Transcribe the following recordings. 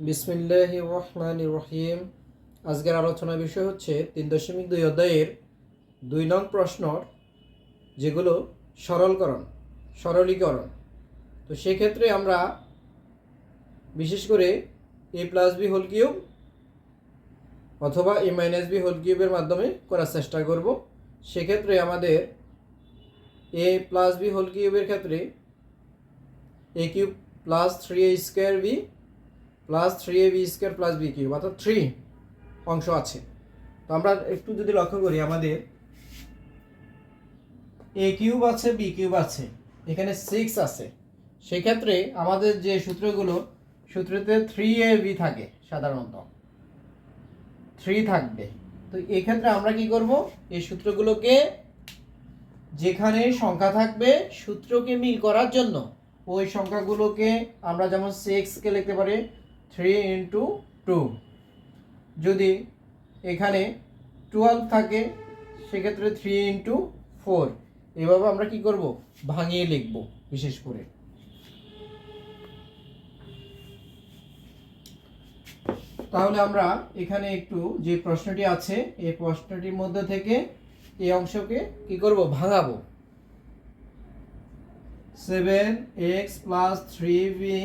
বিসমিল্লাহ রহমান রহিম। আজকের আলোচনা বিষয় হচ্ছে তিন দশমিক দুই অধ্যায়ের দুই নং প্রশ্নর, যেগুলো সরলকরণ, সরলীকরণ। তো সেক্ষেত্রে আমরা বিশেষ করে A plus B whole cube অথবা এ মাইনাস বি হোল কিউবের মাধ্যমে করার চেষ্টা করব। সেক্ষেত্রে আমাদের এ প্লাস বি হোল কিউবের ক্ষেত্রে A cube plus three A square B plus three A B square plus B cube অর্থাৎ থ্রি অংশ আছে। তো আমরা একটু যদি লক্ষ্য করি, আমাদের এ কিউব আছে বি কিউব আছে, এখানে সিক্স আছে। সেক্ষেত্রে আমাদের যে সূত্রগুলো, সূত্রতে থ্রি এ বি থাকে সাধারণত। থ্রি থাকবে। তো এক্ষেত্রে আমরা কি করব? এই সূত্রগুলোকে যেখানে সংখ্যা থাকবে, সূত্রকে মিল করার জন্য, ওই সংখ্যাগুলোকে আমরা যেমন সিক্সকে লিখতে পারি থ্রি ইন্টু টু। যদি এখানে টুয়েলভ থাকে, সেক্ষেত্রে থ্রি ইন্টু ফোর। এভাবে আমরা কি করব? ভাঙিয়ে লিখব, বিশেষ করে। তাহলে আমরা এখানে একটু যে প্রশ্নটি আছে, এই প্রশ্নটির মধ্যে থেকে এই অংশকে কি করব? ভাঙাবো। Seven X plus three V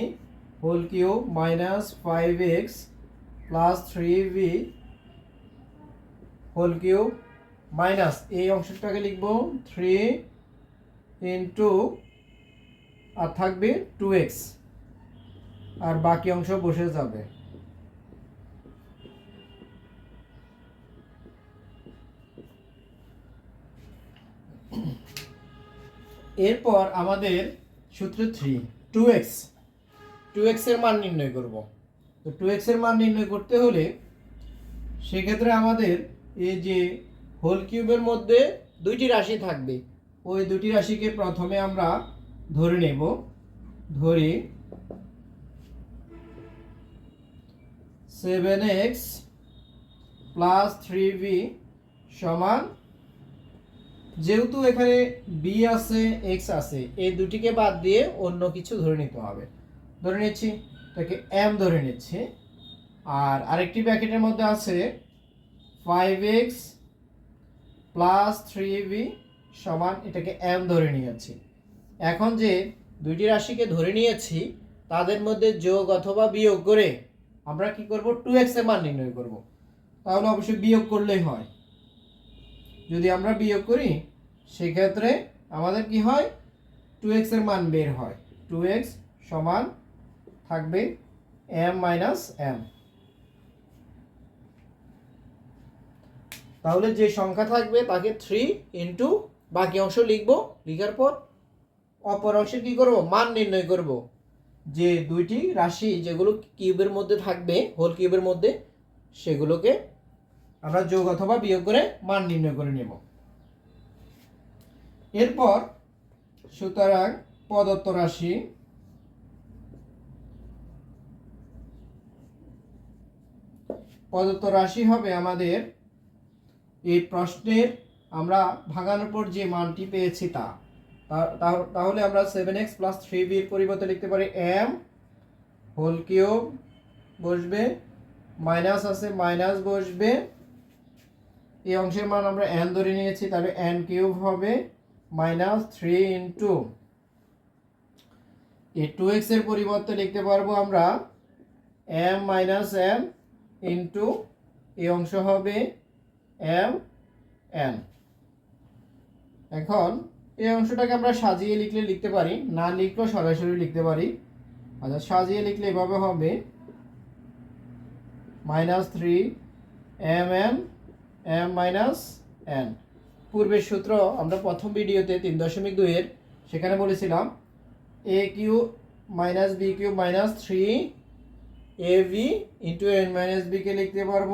whole cube minus five X plus three V whole cube minus এই অংশটাকে লিখব থ্রি ইন্টু আর থাকবে টু এক্স আর বাকি অংশ বসে যাবে। এরপর আমাদের সূত্র থ্রি টু এক্স টু এক্সের মান নির্ণয় করব। তো টু এক্সের মান নির্ণয় করতে হলে সেক্ষেত্রে আমাদের এই যে হোল কিউবের মধ্যে দুইটি রাশি থাকবে। ওই দুটি রাশিকে প্রথমে আমরা ধরে নেব। ধরি seven X plus three B সমান যেহেতু এখানে বি আছে এক্স আছে, এই দুটিকে বাদ দিয়ে অন্য কিছু ধরে নিতে হবে। ধরে নিচ্ছি এটাকে এম ধরে নিচ্ছি। আর আরেকটি ব্র্যাকেটের মধ্যে আছে five X plus three B সমান এটাকে এম ধরে নিয়েছি। এখন যে দুইটি রাশিকে ধরে নিয়েছি, তাদের মধ্যে যোগ অথবা বিয়োগ করে আমরা কি করব? টু এক্সের মান নির্ণয় করব। তাহলে অবশ্যই বিয়োগ করলেই হয়। যদি আমরা বিয়োগ করি, সেক্ষেত্রে আমাদের কি হয়? টু এক্সের মান বের হয়। টু এক্স সমান থাকবে এম মাইনাস এম তাহলে যে সংখ্যা থাকবে তাকে থ্রি ইন্টু বাকি অংশ লিখব। লিখার পর অপর অংশে কী করব? মান নির্ণয় করব। যে দুইটি রাশি যেগুলো কিউবের মধ্যে থাকবে, হোল কিউবের মধ্যে, সেগুলোকে আমরা যোগ অথবা বিয়োগ করে মান নির্ণয় করে নেব। এরপর সুতরাং প্রদত্ত রাশি প্রদত্ত রাশি হবে আমাদের এই প্রশ্নের আমরা ভাঙানোর পর যে মানটি পেয়েছি তা। তাহলে আমরা সেভেন এক্স প্লাস থ্রি বির পরিবর্তে লিখতে পারি এম হোল কিউব বসবে মাইনাস আছে মাইনাস বসবে। এই অংশের মান আমরা এন ধরে নিয়েছি, তাহলে এন কিউব হবে মাইনাস থ্রি ইন্টু এই টু এক্সের পরিবর্তে লিখতে পারব আমরা এম মাইনাস এম ইন্টু এই অংশ হবে এম এন এখন এই অংশটাকে আমরা সাজিয়ে লিখলে লিখতে পারি, না লিখলেও সরাসরি লিখতে পারি। আচ্ছা সাজিয়ে লিখলে এভাবে হবে। Minus three M N M minus N পূর্বের সূত্র আমরা প্রথম ভিডিওতে তিন দশমিক দুইয়ের, সেখানে বলেছিলাম A cube minus B cube minus three A V into N minus বিকে লিখতে পারব।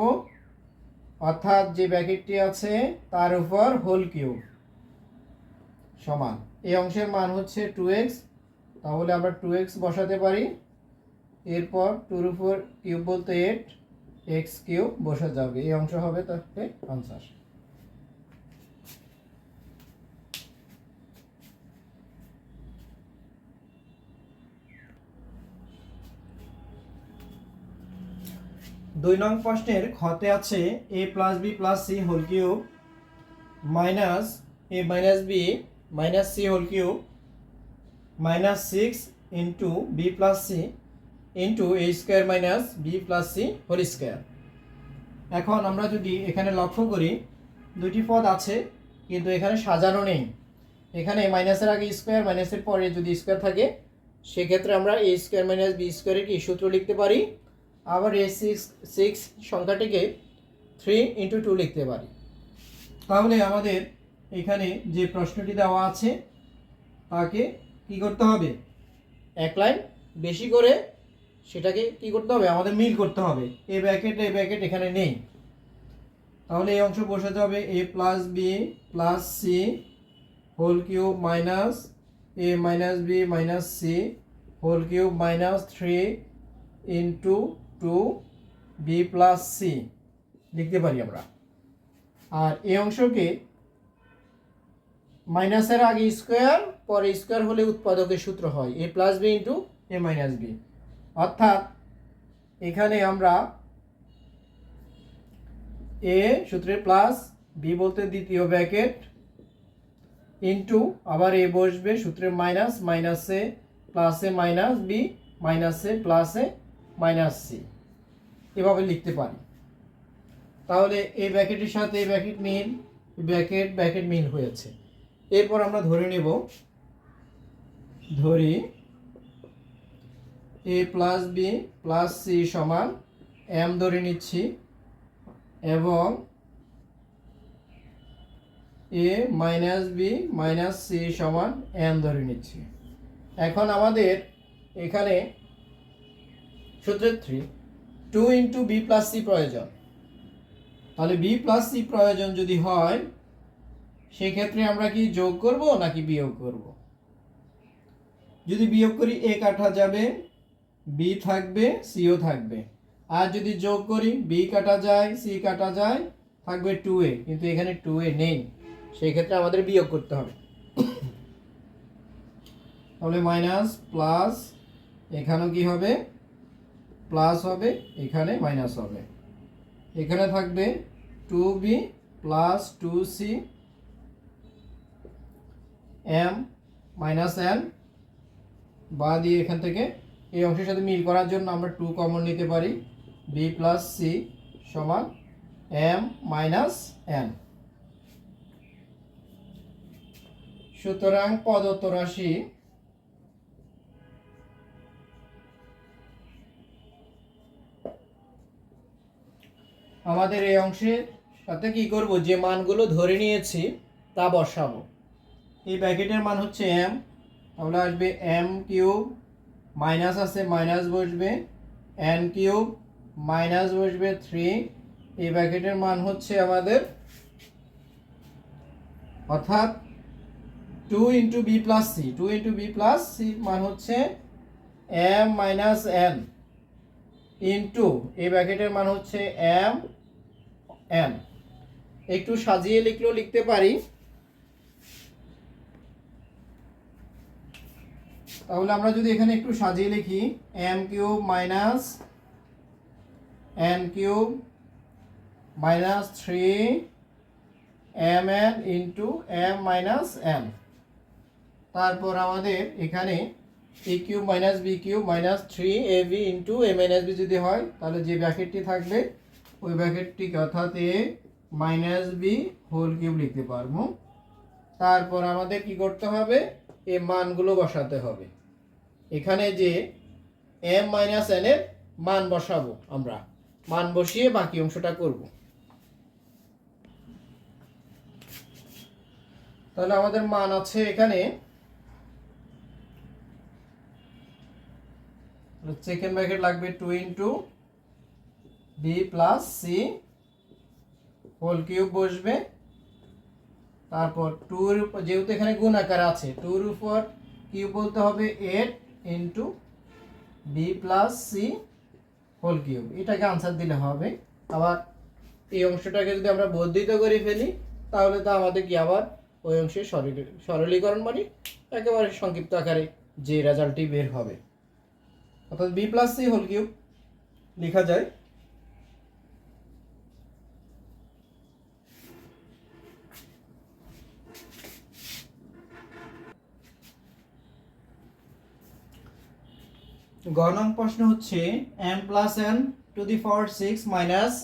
অর্থাৎ যে ব্র্যাকেটটি আছে, তার উপর হোল কিউব সমান। এই অংশের মান হচ্ছে টু এক্স তাহলে আমরা টু এক্স বসাতে পারি। এরপর টুর উপর কিউব বলতে এইট এক্স কিউব বসে যাবে। এই অংশ হবে তাহলে আনসার দুই নং প্রশ্নের খতে আছে A plus B plus C whole cube minus A minus B minus C whole cube minus six into B plus C into A square minus B plus C whole square এখন আমরা যদি এখানে লক্ষ্য করি দুটি পদ আছে, কিন্তু এখানে সাজানো নেই। এখানে মাইনাসের আগে স্কোয়ার মাইনাসের পরে যদি স্কোয়ার থাকে, সেক্ষেত্রে আমরা এ স্কোয়ার মাইনাস বি স্কোয়ারের কি সূত্র লিখতে পারি? আবার এ সিক্স সিক্স সংখ্যাটিকে থ্রি ইন্টু টু লিখতে পারি। তাহলে আমাদের এখানে যে প্রশ্নটি দেওয়া আছে, তাকে কি করতে হবে? এক লাইন বেশি করে সেটাকে কি করতে হবে? আমাদের মিল করতে হবে। এ ব্যাকেট এ ব্যাকেট এখানে নেই। তাহলে এই অংশ বসাতে হবে A plus B plus C whole cube minus A minus B minus C whole cube minus three into two B plus C লিখতে পারি আমরা। আর এই অংশকে মাইনাসের আগে স্কোয়ার, পরে স্কোয়ার হলে উৎপাদকের সূত্র হয়, A plus B into A minus B. অর্থাৎ এখানে আমরা এ সূত্রে প্লাস বি বলতে দ্বিতীয় ব্র্যাকেট ইন্টু আবার এ বসবে সূত্রে মাইনাস, মাইনাসে প্লাসে মাইনাস বি, মাইনাসে প্লাসে মাইনাস সি। এভাবে লিখতে পারি। তাহলে এই ব্র্যাকেটের সাথে এই ব্র্যাকেট মিল, ব্র্যাকেট ব্র্যাকেট মিল হয়েছে। এরপর আমরা ধরে নেব। ধরি A plus B plus C সমান এম ধরে নিচ্ছি এবং A minus B minus C সমান এম ধরে নিচ্ছি। এখন আমাদের এখানে সূত্রের three two into B plus C প্রয়োজন। তাহলে বি প্লাস সি প্রয়োজন যদি হয়, সেক্ষেত্রে আমরা কি যোগ করব নাকি বিয়োগ করব? যদি বিয়োগ করি এ কাটা যাবে বি থাকবে সিও থাকবে। আর যদি যোগ করি বি কাটা যায় সি কাটা যায়, থাকবে টু এ কিন্তু এখানে টু এ নেই। সেই ক্ষেত্রে আমাদের বিয়োগ করতে হবে। তাহলে মাইনাস প্লাস এখানেও কি হবে? প্লাস হবে, এখানে মাইনাস হবে। এখানে থাকবে two B plus two C M minus N বা দিয়ে এখান থেকে এই অংশের সাথে মিল করার জন্য আমরা টু কমন নিতে পারি বি প্লাস সি সমান এম মাইনাস এন সুতরাং প্রদত্ত রাশি আমাদের এই অংশের সাথে কি করব? যে মানগুলো ধরে নিয়েছি, তা বসাবো। এই ব্র্যাকেটের মান হচ্ছে এম তাহলে আসবে এম কিউব মাইনাস আছে, মাইনাস বসবে এন কিউব মাইনাস বসবে থ্রি এই ব্র্যাকেটের মান হচ্ছে আমাদের, অর্থাৎ two into B plus C two into B plus C মান হচ্ছে এম মাইনাস এন ইন্টু এই ব্র্যাকেটের মান হচ্ছে এম এন একটু সাজিয়ে লিখলেও লিখতে পারি। তাহলে আমরা যদি এখানে একটু সাজিয়ে লিখি M cube minus N cube minus three M N into M minus N. তারপর আমাদের এখানে A cube minus B cube minus three A B into A minus B যদি হয়, তাহলে যে ব্র্যাকেটটি থাকবে ওই ব্র্যাকেটটিকে অর্থাৎ A minus B whole cube লিখতে পারব। তারপর আমাদের কি করতে হবে? এ মানগুলো বসাতে হবে। এখানে যে এম মাইনাস এন এর মান বসাবো আমরা। মান বসিয়ে বাকি অংশটা করব। তাহলে আমাদের মান আছে এখানে। সেকেন্ড ব্র্যাকেট লাগবে two into B plus C whole cube বসবে। তারপর টুর যেহেতু এখানে গুণ আকার আছে টুর উপর কিউব বলতে হবে eight into B plus C whole cube এটাকে আনসার দিলে হবে। আবার এই অংশটাকে যদি আমরা বর্ধিত করে ফেলি, তাহলে তো আমাদের কি আবার ওই অংশে সরল সরলীকরণ মানে একেবারে সংক্ষিপ্ত আকারে যে রেজাল্টটি বের হবে। অর্থাৎ B plus C whole cube লেখা যায় গ প্রশ্ন হচ্ছে M plus N to the power six minus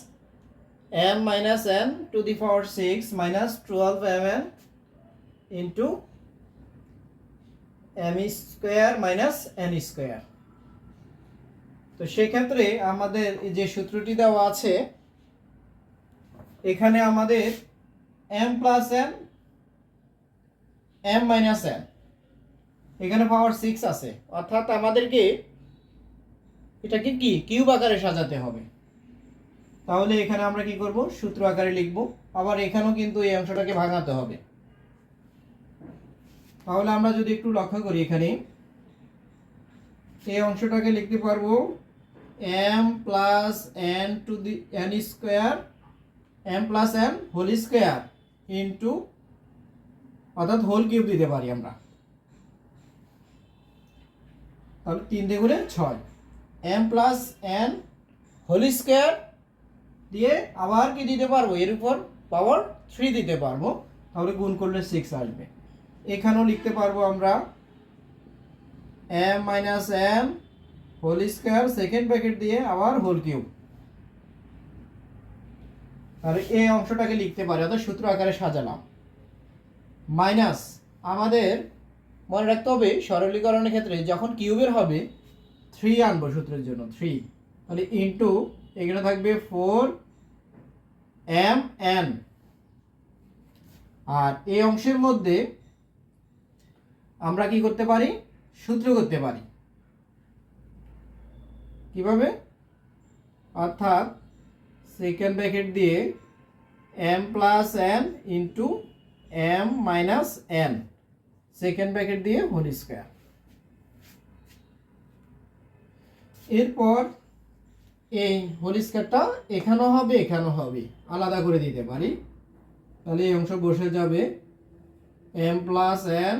M minus N to the power six minus twelve M N into M square minus N square তো সেক্ষেত্রে আমাদের যে সূত্রটি দেওয়া আছে, এখানে আমাদের M plus N M minus N এখানে পাওয়ার সিক্স আছে। অর্থাৎ আমাদেরকে এটাকে কি? কিউব আকারে সাজাতে হবে। তাহলে এখানে আমরা কি করব? সূত্র আকারে লিখব। আবার এখানেও কিন্তু এই অংশটাকে ভাঙাতে হবে। তাহলে আমরা যদি একটু লক্ষ্য করি এখানে, এই অংশটাকে লিখতে পারব M plus N to the N square M plus N whole square into অর্থাৎ হোল কিউব দিতে পারি আমরা। তাহলে তিন দ্বিগুণে ছয়। M plus N whole square দিয়ে আবার কি দিতে পারব? এর উপর পাওয়ার থ্রি দিতে পারব। তাহলে গুণ করলে সিক্স আসবে। এখানেও লিখতে পারব আমরা M minus M whole square second bracket দিয়ে আবার হোল কিউব তাহলে এই অংশটাকে লিখতে পারি, অর্থাৎ সূত্র আকারে সাজালাম। মাইনাস আমাদের মনে রাখতে হবে সরলীকরণের ক্ষেত্রে যখন কিউবের হবে থ্রি আনব সূত্রের জন্য, থ্রি। তাহলে ইন্টু এখানে থাকবে ফোর এম এন আর এই অংশের মধ্যে আমরা কি করতে পারি? সূত্র করতে পারি। কীভাবে? অর্থাৎ সেকেন্ড ব্র্যাকেট দিয়ে M plus N into M minus N second bracket দিয়ে হোল স্কোয়ার এরপর এই হোল এখানেও হবে এখানেও হবে। আলাদা করে দিতে পারি। তাহলে এই অংশ বসে যাবে। M plus N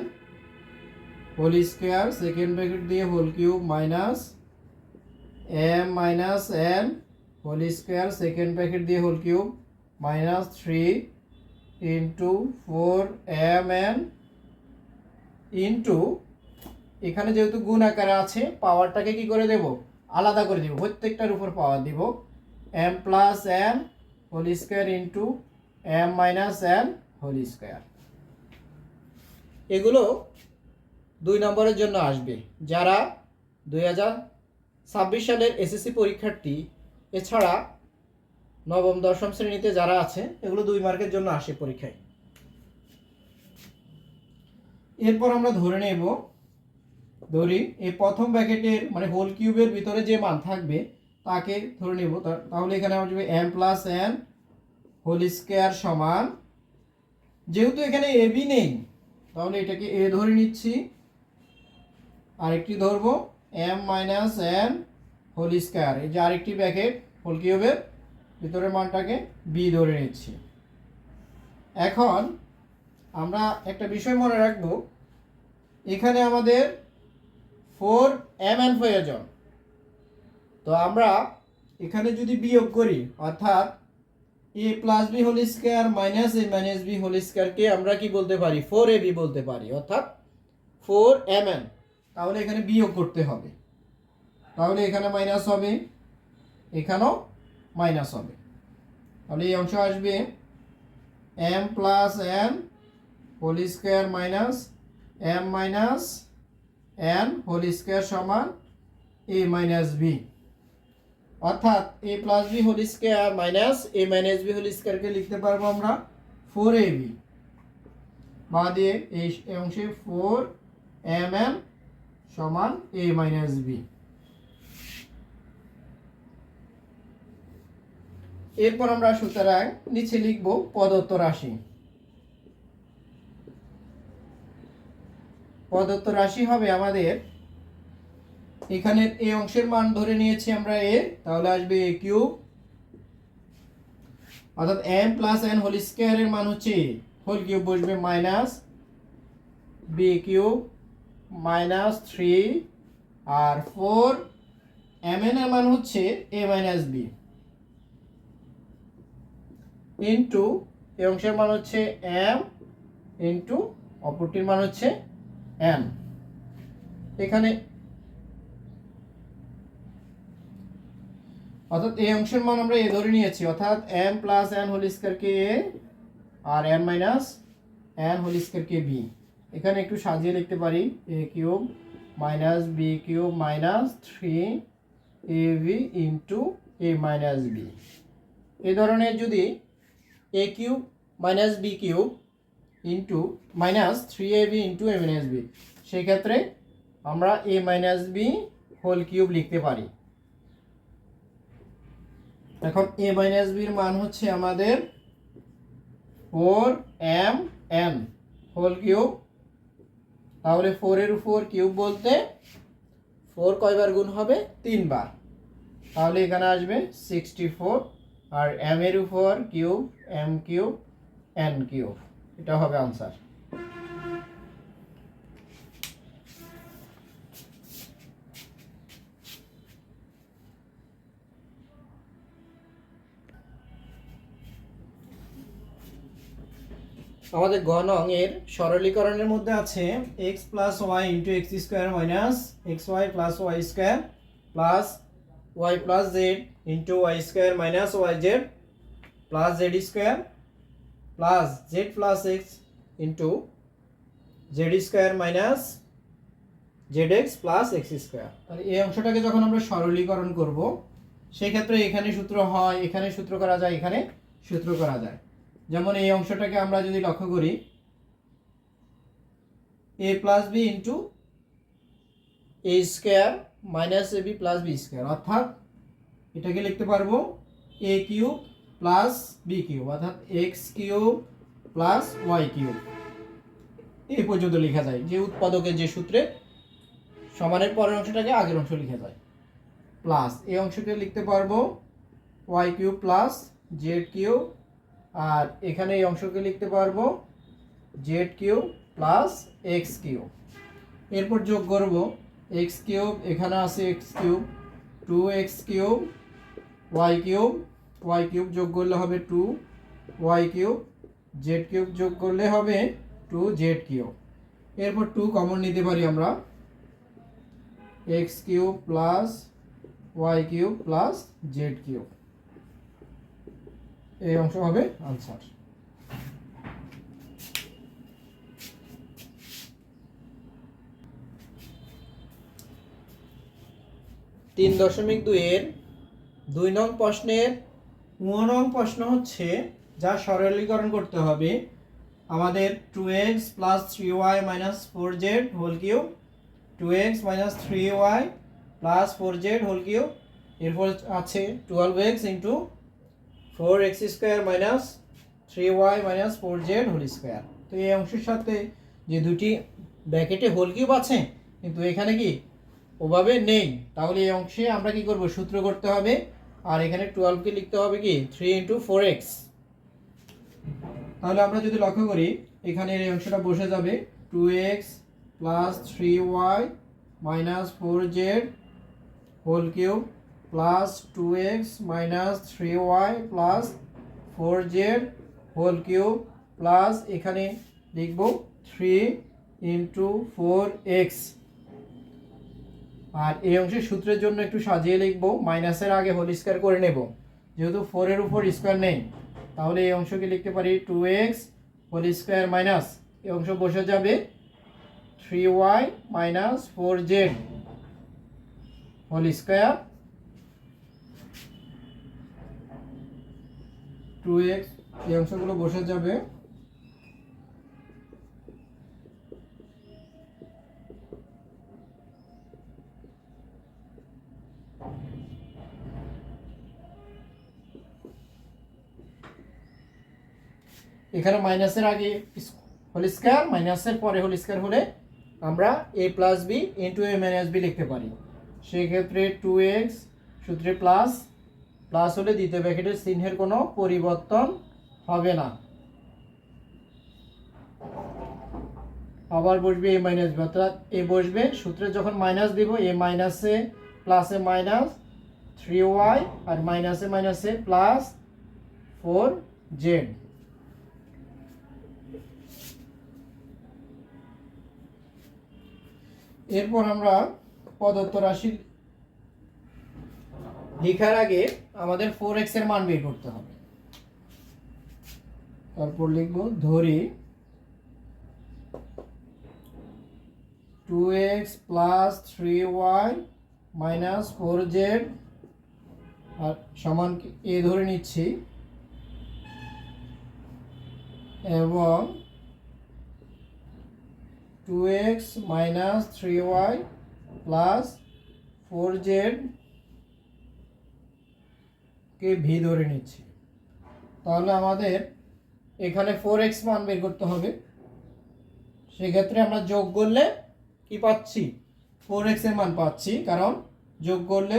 whole square second bracket দিয়ে whole cube minus M minus N whole square second bracket দিয়ে whole cube minus three into four M N into এখানে যেহেতু গুণ আকারে আছে পাওয়ারটাকে কি করে দেব? আলাদা করে দিব, প্রত্যেকটার উপর পাওয়ার দিব। M plus N whole square into M minus N whole square এগুলো দুই নম্বরের জন্য আসবে। যারা দুই হাজার ছাব্বিশ সালের এসএসসি পরীক্ষার্থী, এছাড়া নবম, দশম শ্রেণীতে যারা আছে, এগুলো দুই মার্কের জন্য আসে পরীক্ষায়। এরপর আমরা ধরে নেব ধরি, এই প্রথম ব্র্যাকেটের মানে হোল কিউবের ভিতরে যে মান থাকবে, তাকে ধরে নেব। তাহলে এখানে আসবে M plus N whole square সমান, যেহেতু এখানে এ বি নেই, তাহলে এটাকে এ ধরে নিচ্ছি। আরেকটি ধরবো M minus N whole square এই যে আরেকটি ব্র্যাকেট হোল কিউবের ভিতরের মানটাকে বি ধরে নিচ্ছি। এখন আমরা একটা বিষয় মনে রাখব, এখানে আমাদের ফোর এম এন প্রয়োজন তো আমরা এখানে যদি বিয়োগ করি, অর্থাৎ A plus B whole square minus A minus B whole স্কোয়ারকে আমরা কি বলতে পারি? ফোর এ বি বলতে পারি, অর্থাৎ ফোর এম এন। তাহলে এখানে বিয়োগ করতে হবে। তাহলে এখানে মাইনাস হবে, এখানেও মাইনাস হবে। তাহলে এই অংশ আসবে M plus N whole square minus M minus N whole square সমান এ মাইনাস বি অর্থাৎ A plus B whole square minus A minus B whole স্কোয়ারকে লিখতে পারব আমরা ফোর এ বি বা দিয়ে এই অংশে ফোর এম এন সমান এ মাইনাস বি এরপর আমরা সুতরাং নিচে লিখব প্রদত্ত রাশি প্রদত্ত রাশি হবে আমাদের। এখানে এই অংশের মান ধরে নিয়েছি আমরা এ, তাহলে আসবে এ কিউব। অর্থাৎ এম প্লাস এন হোল স্কোয়ারের মান হচ্ছে হোল কিউব বসবে minus B cube minus three আর ফোর। এম এন এর মান হচ্ছে এ মাইনাস বি। ইন্টু এই অংশের মান হচ্ছে এম, ইন্টু, অপরটির মান হচ্ছে এন এখানে অর্থাৎ এই অংশের মান আমরা এ ধরে নিয়েছি, অর্থাৎ এম প্লাস এন হোল স্কোয়ারকে এ আর এন মাইনাস এন হোল স্কোয়ারকে বি এখানে একটু সাজিয়ে লিখতে পারি A cube minus B cube minus three A B into A minus B এই ধরনের যদি A cube minus B cube into minus three A B into A minus B সেক্ষেত্রে আমরা A minus B whole cube লিখতে পারি। এখন A minus বির মান হচ্ছে আমাদের four M N whole cube তাহলে ফোরের উপর কিউব বলতে ফোর কয়বার গুণ হবে? তিনবার। তাহলে এখানে আসবে সিক্সটি ফোর আর এম এর উপর cube M cube N cube এটা হবে আনসার। আমাদের গণং এর সরলীকরণের মধ্যে আছে X plus Y into X square minus X Y plus Y square plus Y plus Z into Y square minus Y Z plus Z square plus Z plus X into Z square minus Z X plus X square. তাহলে এই অংশটাকে যখন আমরা সরলীকরণ করব, সেক্ষেত্রে এখানে সূত্র হয়, এখানে সূত্র করা যায়, এখানে সূত্র করা যায়। যেমন এই অংশটাকে আমরা যদি লক্ষ্য করি, A plus B into A square minus A B plus B square. অর্থাৎ এটাকে লিখতে পারব, A cube plus B cube, অর্থাৎ X cube plus Y cube. এই পর্যন্ত লেখা যায়, যে উৎপাদকের যে সূত্রে সমানের পরের অংশটাকে আগের অংশ লেখা যায়। প্লাস এই অংশকে লিখতে পারব Y cube plus Z cube, আর এখানে এই অংশকে লিখতে পারব Z cube plus X cube. এরপর যোগ করব, এক্স কিউব এখানে আছে X cube, two X cube, Y cube Y cube যোগ করলে হবে two Y cube Z cube যোগ করলে হবে টু জেড কিউব। এরপর টু কমন নিতে পারি আমরা। X cube plus Y cube plus Z cube. এই অংশ হবে আনসার তিন দশমিক দুইয়ের দুই নং প্রশ্নের নং প্রশ্ন হচ্ছে যা সরলীকরণ করতে হবে। আমাদের two x plus three y minus four z whole cube two x minus three y plus four z whole cube এরপর আছে twelve x into four x square minus three y minus four z whole square তো এই অংশের সাথে যে দুটি ব্র্যাকেটে whole cube আছে, কিন্তু এখানে কি ওভাবে নেই, তাহলে এই অংশে আমরা কি করব? সূত্র করতে হবে আর এখানে টুয়েলভকে লিখতে হবে কি? থ্রি ইন্টু ফোর এক্স তাহলে আমরা যদি লক্ষ্য করি, এখানে এই অংশটা বসে যাবে two x plus three y minus four z whole cube plus two x minus three y plus four z whole cube plus এখানে লিখব থ্রি ইন্টু ফোর এক্স আর এই অংশের সূত্রের জন্য একটু সাজিয়ে লিখব, মাইনাসের আগে হোল স্কোয়ার করে নেব। যেহেতু ফোরের উপর স্কোয়ার নেই, তাহলে এই অংশকে লিখতে পারি two x whole square minus, এই অংশ বসে যাবে three y minus four z whole square two x এই অংশগুলো বসে যাবে। এখানে মাইনাসের আগে হোল স্কোয়ার মাইনাসের পরে হোল স্কোয়ার হলে আমরা a plus b into a minus b লিখতে পারি। সেক্ষেত্রে টু এক্স সূত্রে প্লাস প্লাস হলে দ্বিতীয় ব্র্যাকেটের চিহ্নের কোনো পরিবর্তন হবে না। আবার বসবে এ মাইনাস বি অর্থাৎ এ বসবে, সূত্রে যখন মাইনাস দিব এ মাইনাসে প্লাসে মাইনাস থ্রি ওয়াই আর মাইনাসে মাইনাসে প্লাস ফোর জেড এরপর আমরা প্রদত্ত রাশির লেখার আগে আমাদের ফোর এক্সের মান বের করতে হবে। তারপর লিখব, ধরি two x plus three y minus four z আর সমান এ ধরে নিচ্ছি। এবং two x minus three y plus four z K V ধরে নিচ্ছি। তাহলে আমাদের এখানে ফোর এক্স মান বের করতে হবে। সেক্ষেত্রে আমরা যোগ করলে কি পাচ্ছি? ফোর এক্সের মান পাচ্ছি, কারণ যোগ করলে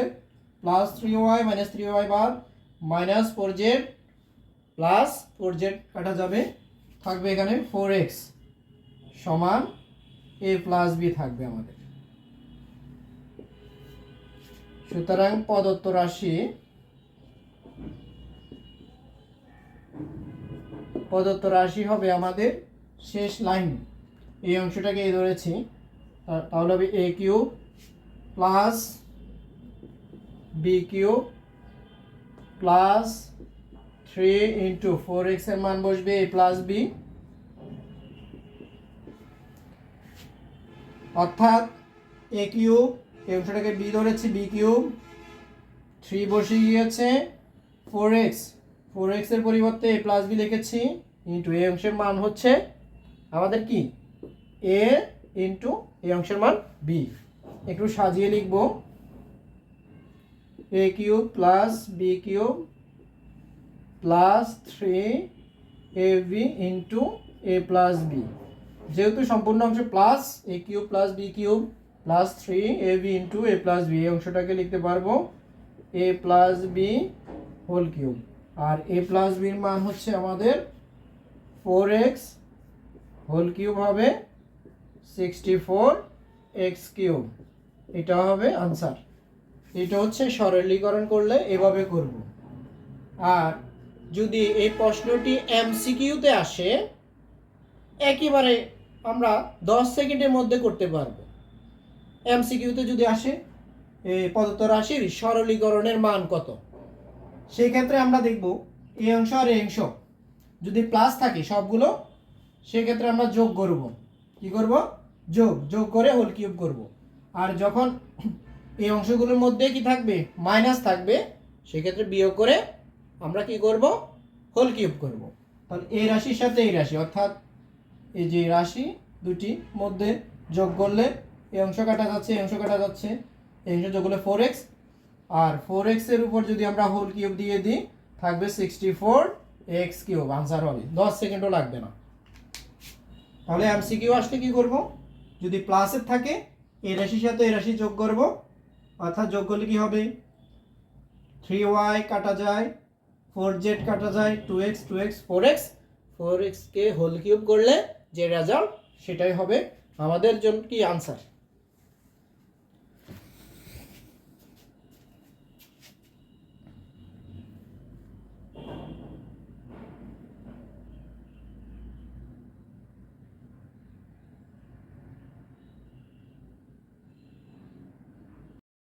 plus three y minus three y বাদ minus four z plus four z কাটা যাবে, থাকবে এখানে ফোর এক্স সমান এ প্লাস বি থাকবে আমাদের। সুতরাং প্রদত্ত রাশি প্রদত্ত রাশি হবে আমাদের শেষ লাইন। এই অংশটাকে এই ধরেছি। তাহলে হবে a cube plus b cube plus three into four এক্সের মান বসবে এ প্লাস বি অর্থাৎ এ কিউব এই অংশটাকে বি ধরেছি বি কিউব থ্রি বসে গিয়েছে ফোর এক্স ফোর এক্সের পরিবর্তে এ প্লাস বি লিখেছি ইন্টু এই অংশের মান হচ্ছে আমাদের কি? এ ইন্টু এই অংশের মান বি একটু সাজিয়ে লিখব। A cube plus b cube plus three a b into a plus b যেহেতু সম্পূর্ণ অংশ plus a cube plus b cube plus three a b into a plus b এই অংশটাকে লিখতে পারব a plus b whole cube R a plus বির মান হচ্ছে আমাদের ফোর এক্স হোল কিউব হবে সিক্সটি ফোর এক্স কিউব এটা হবে আনসার এটা হচ্ছে সরলীকরণ করলে এভাবে করব। আর যদি এই প্রশ্নটি এমসিকিউতে আসে, একেবারে আমরা দশ সেকেন্ডের মধ্যে করতে পারব। এমসিকিউতে যদি আসে এই প্রদত্ত রাশির সরলীকরণের মান কত? সেই ক্ষেত্রে আমরা দেখব এই অংশ আর এই অংশ। যদি প্লাস থাকে সবগুলো সেক্ষেত্রে আমরা যোগ করব। কি করব? যোগ যোগ করে হোল কিউব করব। আর যখন এই অংশগুলোর মধ্যে কি থাকবে? মাইনাস থাকবে সেক্ষেত্রে বিয়োগ করে আমরা কি করব? হোল কিউব করব। তাহলে এই রাশির সাথে এই রাশি, অর্থাৎ এই যে রাশি দুটি মধ্যে যোগ করলে এই অংশ কাটা যাচ্ছে, এই অংশ কাটা যাচ্ছে। এই অংশ যোগ করলে ফোর এক্স আর ফোর এক্সের উপর যদি আমরা হোল কিউব দিয়ে দিই, থাকবে sixty four x cube answer হবে। দশ সেকেন্ডও লাগবে না। তাহলে এমসিকিউ আসলে কি করব? যদি প্লাসের থাকে, এই রাশির সাথে এই রাশি যোগ করব। অর্থাৎ যোগ করলে কি হবে? থ্রি ওয়াই কাটা যায় ফোর জেড কাটা যায় two x two x four x four এক্সকে হোল কিউব করলে যে রেজাল্ট সেটাই হবে আমাদের জন্য কি আনসার